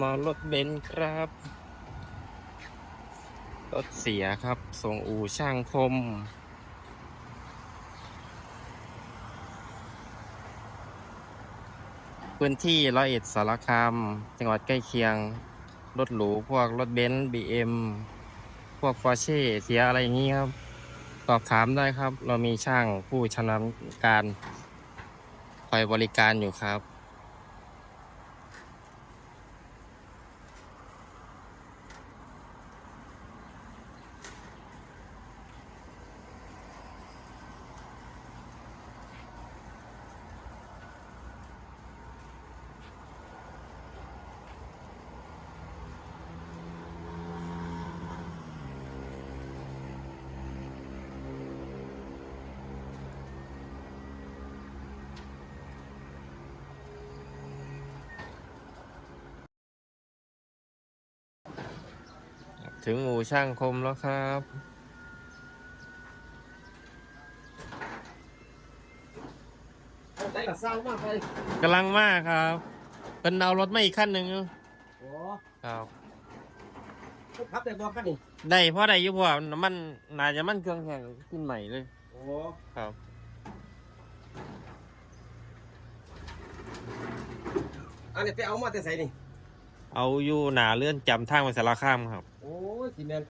มารถเบนซ์ครับ รถเสียครับ ส่งอู่ช่างคม พื้นที่ร้อยเอ็ดสารคาม จังหวัดใกล้เคียง รถหรูพวกรถเบนซ์บีเอ็มพวกฟอร์เช่เสียอะไรอย่างนี้ครับ สอบถามได้ครับ เรามีช่างผู้ชำนาญการคอยบริการอยู่ครับ ถึงอู่ช่างคมแล้วครับ ได้กับสร้างมากไปกำลังมากครับเป็นเอารถมาอีกขั้นหนึ่งอยู่โอ้ครับครับแต่บอกกันนี่ได้เพราะได้อยุเพราะว่าน้ำมันน่าจะมันเครื่องแข่งขึ้นใหม่เลย โอ้ครับ อันนี้ไปเอามาแต่ใส่นี่ เอาอยู่หนาเลื่อนจำทางไปสารคามครับ โอ้ยสิแมน